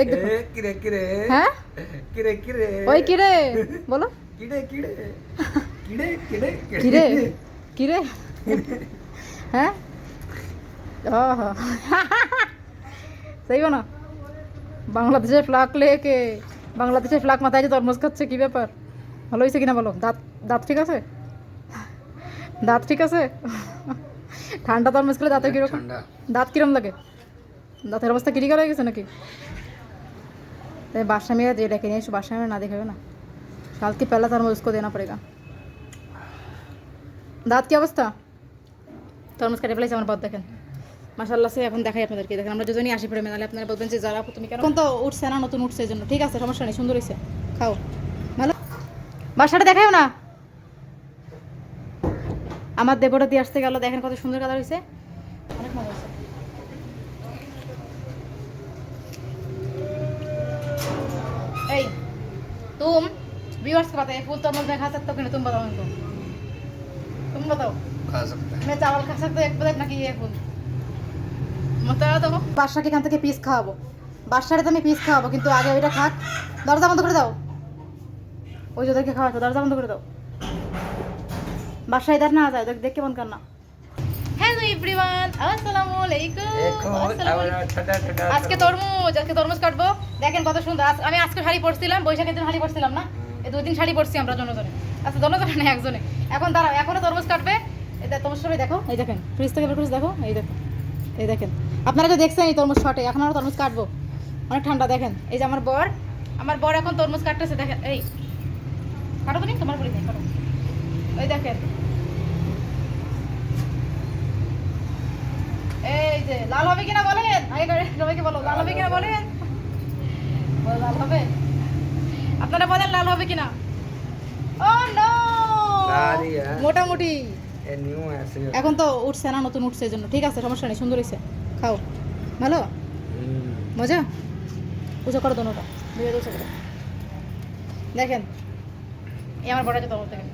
এক কিরে কিরে? হ্যাঁ? কিরে কিরে? ওই কিরে? বলো। কিরে কিরে? কিরে কিরে কিরে? কিরে? হ্যাঁ? ওহ সেই না বাংলাদেশের ফ্লাগ লেকে। বাংলাদেশের ফ্লাগ মাথায় যে তরমুজ খাচ্ছে কি ব্যাপার? ভালো হয়েছে কিনা বলো? দাঁত দাঁত ঠিক আছে? দাঁত ঠিক আছে? ঠান্ডা তরমুজ খেলে দাঁতে কীরকম দাঁত কিরম লাগে? দাঁতের অবস্থা ক্রিটিক্যাল হয়ে গেছে নাকি? তাই बादशाह में दे रखे नहीं बादशाह में ना देखेगा ना साल के पहला थर्मोस उसको देना पड़ेगा দাঁত কি অবস্থা তরমুজ কেটে ফেলেছে আমার পথ দেখেন মাসাল্লাহ সে এখন দেখাই আপনাদেরকে দেখেন আমরা দুজনই আসি প্রেমে নাহলে আপনারা বলবেন যে যারা তুমি কেন এখন তো উঠছে না নতুন উঠছে এই জন্য ঠিক আছে সমস্যা নেই সুন্দর হয়েছে খাও ভালো বাসাটা দেখাও না আমার দেবটা দিয়ে আসতে গেল দেখেন কত সুন্দর কালার হয়েছে व्यूअर्स को बताइए फूल तरमुज में खा सकते हो कि नहीं तुम बताओ इनको तुम बताओ खा सकता है मैं चावल खा सकते हो एक प्लेट নাকি ইয়ে ফুল মতারা তো বাসাকে এখান থেকে পিস খাওয়াবো বাসারে তো আমি পিস খাওয়াবো কিন্তু আগে ওইটা খাক দরজা বন্ধ করে দাও ওই যে ওদেরকে খাওয়াছো দরজা বন্ধ করে দাও বাসায় ইধার না যায় দেখ দেখ কেমন কান্না হ্যালো এভরিওয়ান আসসালামু আলাইকুম देखो আসসালামু আলাইকুম। अब ठंडा ठंडा আজকে তরমুজ আজকে তরমুজ কাটবো দেখেন কত সুন্দর আজ- আমি আজকে শাড়ি পরছিলাম বৈশাখের দিন শাড়ি পরছিলাম না এই দুই দিন শাড়ি পরছি আমরা জনজনে আচ্ছা জনজনে না একজনে। এখন দাঁড়াও এখনও তরমুজ কাটবে। এই দেখ তরমুজ সবাই দেখো। এই দেখেন ফ্রিজ থেকে বের করে দেখো। এই দেখো এই দেখেন। আপনারা তো দেখছেন এই তরমুজ শটে এখন আমরা তরমুজ কাটবো। অনেক ঠান্ডা দেখেন। এই যে আমার বর আমার বর এখন তরমুজ কাটতেছে দেখেন। এই কাটো তুমি তোমার বলি কাটো। ওই দেখেন। এই যে লাল হবে কিনা বলেন? আগে সবাইকে বলো লাল হবে কিনা বলেন? বলো, লাল হবে। আপনারা বলেন লাল হবে কিনা? ও নো মোটামুটি। এখন তো উঠছে না নতুন উঠছে জন্য। ঠিক আছে সমস্যা নেই সুন্দর হয়েছে। খাও। ভালো? মজা? পুজো করো দোনোটা। দেখেন। এই আমার বড় তরমুজ দেখেন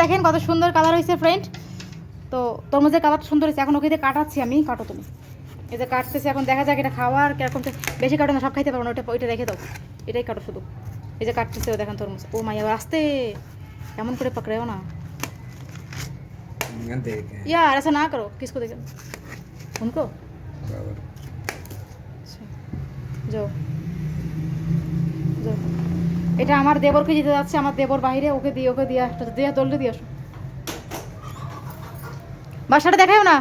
দেখেন কত সুন্দর কালার হয়েছে ফ্রেন্ড তো তরমুজের কালার সুন্দর হয়েছে। এখন ওকে দিয়ে কাটাচ্ছি আমি। কাটো তুমি। এই যে কাটতেছি এখন দেখা যাক এটা খাওয়ার কীরকম বেশি কাটো না সব খাইতে পারব না। ওটা ওইটা রেখে দাও। এটাই কাটো শুধু এই যে কাটতেছে ও দেখেন তরমুজ ও মাই আবার আসতে এমন করে পকড়েও না ये देखें यार ऐसा ना करो किसको देखें उनको बराबर। আচ্ছা যাও যাও এটা আমার দেবরকে দিতে যাচ্ছে আমার দেবর বাইরে ওকে দিয়ে ওকে দিয়ে আসতে দিয়ে দললে দিয়ে আসো বাসাটা দেখাও না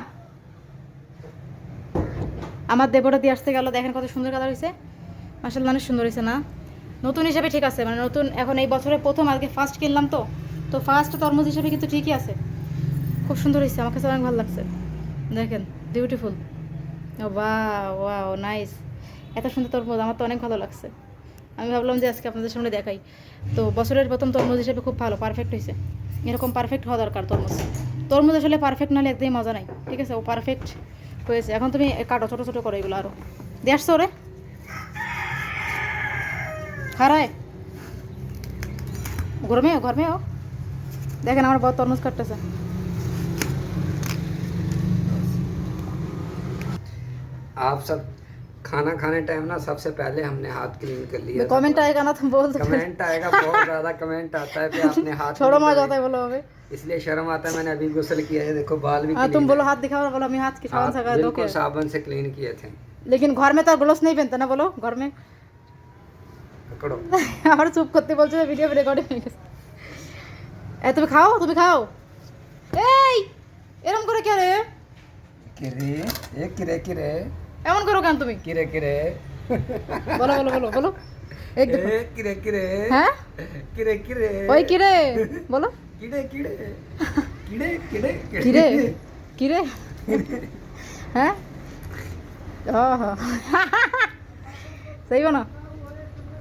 আমার দেবরটা দিয়ে আসতে গেল দেখেন কত সুন্দর কালার হয়েছে মাসাল্লাহ অনেক সুন্দর হয়েছে না? নতুন হিসেবে ঠিক আছে মানে নতুন, এখন এই বছরে প্রথম আজকে ফার্স্ট কিনলাম তো। তো ফার্স্ট তরমুজ হিসেবে কিন্তু ঠিকই আছে। খুব সুন্দর হয়েছে, আমার কাছে অনেক ভালো লাগছে। দেখেন বিউটিফুল ও বা ওয়াও নাইস এত সুন্দর তরমুজ, আমার তো অনেক ভালো লাগছে। আমি ভাবলাম যে আজকে আপনাদের সামনে দেখাই। তো বছরের প্রথম তরমুজ হিসেবে খুব ভালো পারফেক্ট হয়েছে। এরকম পারফেক্ট হওয়া দরকার তরমুজ। তরমুজ আসলে পারফেক্ট নাহলে একদমই মজা নাই, ঠিক আছে? ও পারফেক্ট হয়েছে। এখন তুমি কাটো, ছোটো ছোটো করো এগুলো আরও দিয়ে আসছো ওরে খারায় ঘর মেয়ে ঘর মেয়ে দেখেন আমার বড় তরমুজ কাটতেছে आप सब खाना खाने टाइम ना सबसे पहले हमने हाथ क्लीन कर लिया था। कमेंट आएगा ना तुम बोल दो कमेंट आएगा बहुत ज्यादा कमेंट आता है फिर आपने हाथ छोड़ो clean मजा कर आता है बोलो हमें लिए। इसलिए शर्म आता है मैंने अभी गुस्ल किया है देखो बाल भी हाँ clean तुम है। बोलो हाथ दिखाओ बोलो हम हाथ की साबुन हाथ सका दो बिल्कुल के साबुन से क्लीन किए थे लेकिन घर में तो ग्लोव्स नहीं पहनते ना बोलो घर में করো আবার চুপ করতে বলছো ভিডিও রেকর্ডিং হয়ে গেছে এ তুমি খাও তুমি খাও এই এরকম করে কে রে কে রে এ রে রে এমন করো কেন তুমি কে রে কে রে বলো বলো বলো বলো হ্যাঁ বলো কি রে হ্যাঁ সেই না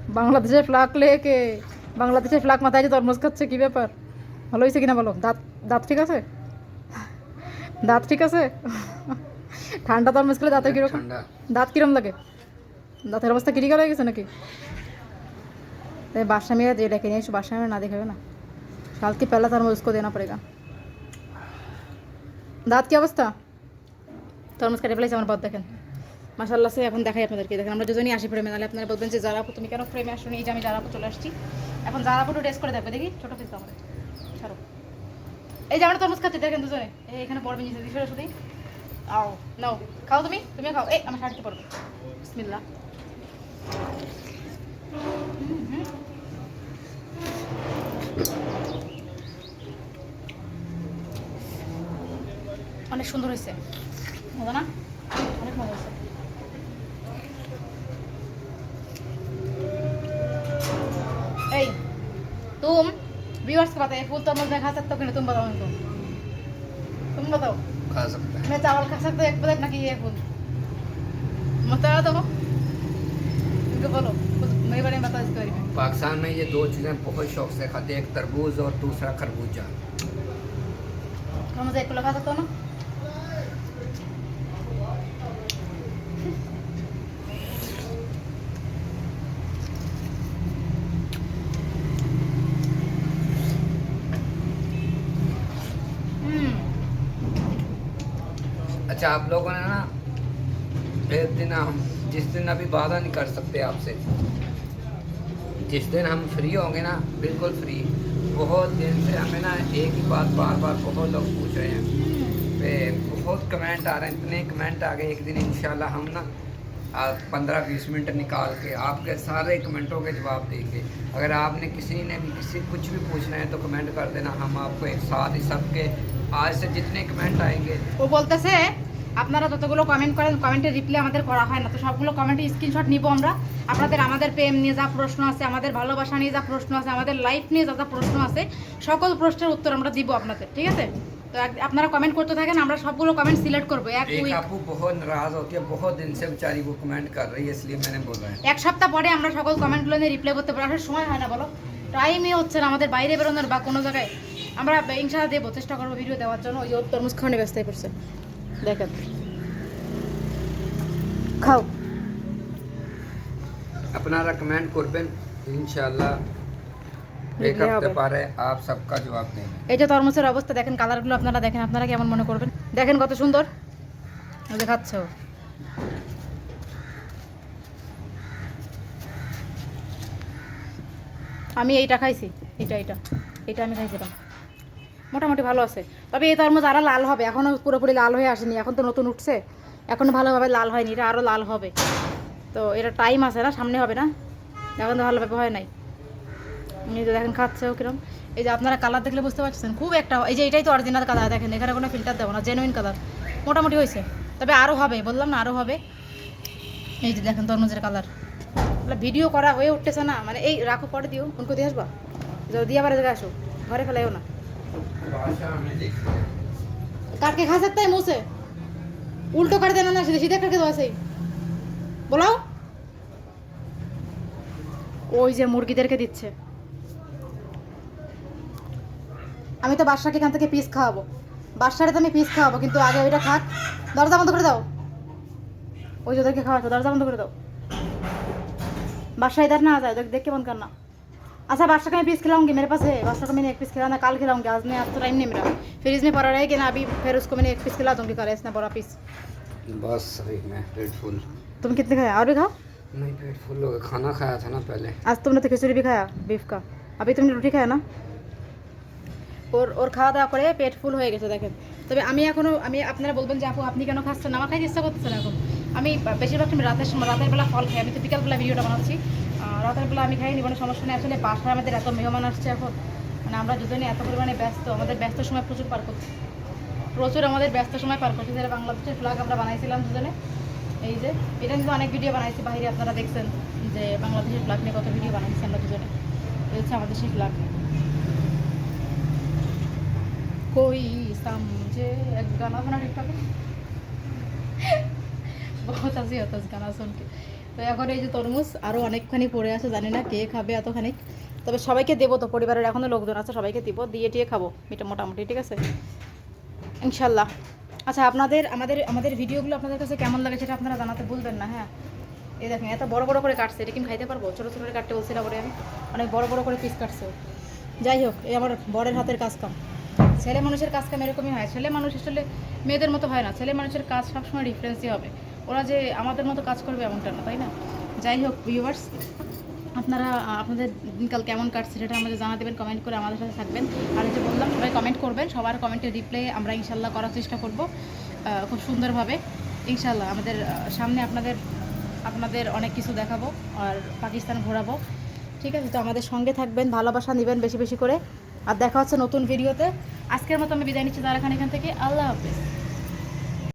বাংলাদেশের ফ্লাগ লেকে বাংলাদেশের ফ্লাগ মাথায় যে তরমুজ খাচ্ছে কি ব্যাপার ভালো হয়েছে কিনা বলো দাঁত দাঁত ঠিক আছে দাঁত ঠিক আছে ঠান্ডা তরমুজ খেলে দাঁতে কিরকম ठंडा দাঁত কিরম লাগে দাঁতের অবস্থা ক্রিটিক্যাল হয়ে গেছে নাকি তাই बादशाह में दे रखे नहीं बादशाह में ना देखेगा ना साल के पहला थर्मोस उसको देना पड़ेगा দাঁত কি অবস্থা তরমুজ কেটে ফেলেছে আমার পথ দেখেন মাসাল্লাহ সে এখন দেখাই আপনাদেরকে। দেখেন, আমরা দুজনই আসি ফ্রেমে নাহলে আপনারা বলবেন যে জারাপু তুমি কেন ফ্রেমে আসো এই যে আমি জারাপু চলে আসছি। এখন জারাপুটু টেস্ট করে দেখবে, দেখি? ছোটো পিস আমাদের। ছাড়ো। এই যে আমরা তরমুজ খাচ্ছি, দেখেন দুজনে। এই এখানে পড়বে নিচে দিশে শুধু আও, নাও। খাও তুমি? তুমি খাও। এই, আমার শাড়িতে পড়বে বিসমিল্লা। অনেক সুন্দর হয়েছে। মজা না? অনেক মজা হয়েছে। तुम व्यूअर्स को बताइए फूल तरमुज में खा सकते हो कि नहीं? तुम बताओ इनको तुम बताओ। खा सकते हैं। मैं चावल खा सकता हूँ एक प्लेट ना कि ये फूल। बताओ तो इनको बोलो मेरे बारे में बताओ इसके बारे में। पाकिस्तान में ये दो चीज़ें बहुत शौक से खाते हैं एक तरबूज और दूसरा खरबूजा। तरमुज एक किलो खा सकते हो ना? अच्छा आप लोगों ने ना एक दिन हम, जिस दिन अभी वादा नहीं कर सकते आपसे, जिस दिन हम फ्री होंगे ना, बिल्कुल फ्री बहुत दिन से हमें ना एक ही बात बार बार बहुत लोग पूछ रहे हैं। बहुत कमेंट आ रहे हैं, इतने कमेंट आ गए, एक दिन इन हम ना पंद्रह बीस मिनट निकाल के आपके सारे कमेंटों के जवाब देंगे। अगर आपने किसी ने भी किसी कुछ भी पूछना है तो कमेंट कर देना, हम आपको एक साथ ही सबके, आज से जितने कमेंट आएँगे, वो बोलते से আপনারা যতগুলো কমেন্ট করেন কমেন্টের রিপ্লাই আমাদের করা হয় না তো সবগুলো কমেন্টের স্ক্রিনশট নিব আমরা আপনাদের আমাদের প্রেম নিয়ে যা প্রশ্ন আছে আমাদের ভালোবাসা নিয়ে যা প্রশ্ন আছে আমাদের লাইফ নিয়ে যা যা প্রশ্ন আছে সকল প্রশ্নের উত্তর আমরা দিব আপনাদের ঠিক আছে তো এক- আপনারা কমেন্ট করতে থাকেন আমরা সবগুলো কমেন্ট সিলেক্ট করবো এক एक উইক आपू बहुत नाराज होती है बहुत दिन से बेचारी वो कमेंट कर रही है इसलिए मैंने बोला है এক সপ্তাহ পরে আমরা সকল কমেন্টগুলো নিয়ে রিপ্লাই করতে পারি আসলে সময় হয় না বলো টাইমই হচ্ছে না আমাদের বাইরে বেরোনোর বা কোনো জায়গায় আমরা ইনশাল্লাহ দেবো চেষ্টা করবো ভিডিও দেওয়ার জন্য ওই যে ওর তরমুজ খাওয়ানো ব্যস্ত হয়ে পড়ছে দেখেন খাও। আপনারা কমেন্ট করবেন ইনশাআল্লাহ এক লিখলে হফতে আপ সবকা জবাব দেंगे এই যে তরমুজের অবস্থা দেখেন কালারগুলো আপনারা দেখেন আপনারা কেমন মনে করবেন? দেখেন কত সুন্দর। আমি এইটা খাইছি এটা এটা এটা আমি খাইছিলাম। মোটামুটি ভালো আছে। তবে এই তরমুজ আরও লাল হবে। এখনও পুরোপুরি লাল হয়ে আসেনি। এখন তো নতুন উঠছে। এখনও ভালোভাবে লাল হয়নি। এটা আরও লাল হবে। তো এটা টাইম আছে না, সামনে হবে না? এখন তো ভালোভাবে হয় নাই। এই যে দেখেন খাচ্ছেও কিরম। এই যে আপনারা কালার দেখলে বুঝতে পারছেন, খুব একটা এই যে এটাই তো অরিজিনাল কালার দেখেন, এখানে কোনো ফিল্টার দেবো না জেনুইন কালার মোটামুটি হয়েছে। তবে আরও হবে, বললাম না আরও হবে। এই যে দেখেন, তরমুজের কালার ভিডিও করা হয়ে উঠতেছে না। মানে এই, রাখো, পরে দিও। উনকো দিয়ে আসবা। যদি আবার আসো, ঘরে ফেলাইও না। काट के खा सकता है मुंह से उल्टो कर देना ना सीधे सीधे करके दो ऐसे ही बोलाओ ওই যে মুরগিদেরকে দিচ্ছে আমি তো বাদশাকে এখান থেকে পিস খাওয়াবো বাদশারে তো আমি পিস খাওয়াবো কিন্তু আগে ওইটা খাক দরজা বন্ধ করে দাও ওই যে ওদেরকে খাওয়াতো দরজা বন্ধ করে দাও बादशाह इधर ना आ जाए देख देख के बंद करना अच्छा बादशाह का मैं पीस खिलाऊंगी मेरे पास है बादशाह का मैंने एक पीस खिलाना कल खिलाऊंगी आज मैं आज तो टाइम नहीं मेरा फ्रिज में पड़ा रहेगी ना अभी फिर उसको मैंने एक पीस खिला दूंगी कल इतना बड़ा पीस बस अभी मैं पेट फुल तुम कितने खाया और भी खाओ नहीं पेट फुल हो गया खाना खाया था ना पहले आज तुमने तो खिचड़ी भी खाया बीफ का अभी तुमने রুটি খায় না ওর ওর খাওয়া দাওয়া করে পেট ফুল হয়ে গেছে দেখেন তবে আমি এখনো আমি আপনারা বলবেন যে আপু আপনি কেন খাচ্ছেন আমার খাইতে ইচ্ছা করতেছে না এখন আমি বেশিরভাগ সময় রাতের সময় রাতের বেলা ফল খাই আমি তো বিকালবেলা ভিডিওটা বানাচ্ছি আহ, রাতের বেলা আমি খাইনি কোনো সমস্যা নেই আসলে বাসায় আমাদের এত মেহমান আসছে এখন মানে আমরা দুজনে এত পরিমাণে ব্যস্ত আমাদের ব্যস্ত সময় প্রচুর পার করছি প্রচুর আমাদের ব্যস্ত সময় পার করছি যেটা বাংলাদেশের ফ্লাগ আমরা বানাইছিলাম দুজনে এই যে এটা কিন্তু অনেক ভিডিও বানাইছি বাইরে আপনারা দেখছেন যে বাংলাদেশের ফ্লাগ নিয়ে কত ভিডিও বানাইছি আমরা দুজনে এই হচ্ছে আমাদের সেই ফ্লাগ कोई समझे एक गाना सुना टिकटॉक बहुत হাসি হতো গানা শুন के তো এখন এই যে তরমুজ আরও অনেকখানি পড়ে আছে, জানি না কে খাবে এতখানি। তবে সবাইকে দেবো তো, পরিবারের এখনও লোকজন আছে, সবাইকে দিব, দিয়ে টিয়ে খাব, এটা মোটামুটি, ঠিক আছে? ইনশাল্লাহ আচ্ছা আপনাদের, আমাদের আমাদের ভিডিওগুলো আপনাদের কাছে কেমন লাগে সেটা আপনারা জানাতে ভুলবেন না হ্যাঁ? এই দেখেন, এত বড় বড় করে কাটছে, এটা কি আমি খাইতে পারব? ছোটো ছোটো করে কাটতে বলছিলাম পরে আমি, অনেক বড় বড় করে পিস কাটছে। যাই হোক, এই আমার বরের হাতের কাজ কাম। ছেলে মানুষের কাজ কাম এরকমই হয়, ছেলে মানুষ আসলে মেয়েদের মতো হয় না, ছেলে মানুষের কাজ সবসময় ডিফারেন্সই হবে। ওরা যে আমাদের মতো কাজ করবে এমনটা না, তাই না? যাই হোক ভিউয়ার্স আপনারা আপনাদের দিনকাল কেমন কাটছে সেটা আমাদের জানা দেবেন কমেন্ট করে আমাদের সাথে থাকবেন। আর যে বললাম, সবাই কমেন্ট করবেন, সবার কমেন্টের রিপ্লাই আমরা ইনশাল্লাহ করার চেষ্টা করব খুব সুন্দরভাবে। ইনশাল্লাহ আমাদের সামনে আপনাদের আপনাদের অনেক কিছু দেখাবো আর পাকিস্তান ঘোরাবো। ঠিক আছে, তো আমাদের সঙ্গে থাকবেন, ভালোবাসা নেবেন বেশি বেশি করে। আর দেখা হচ্ছে নতুন ভিডিওতে আজকের মতো আমি বিদায় নিচ্ছি তারা এখান থেকে। আল্লাহ হাফিজ।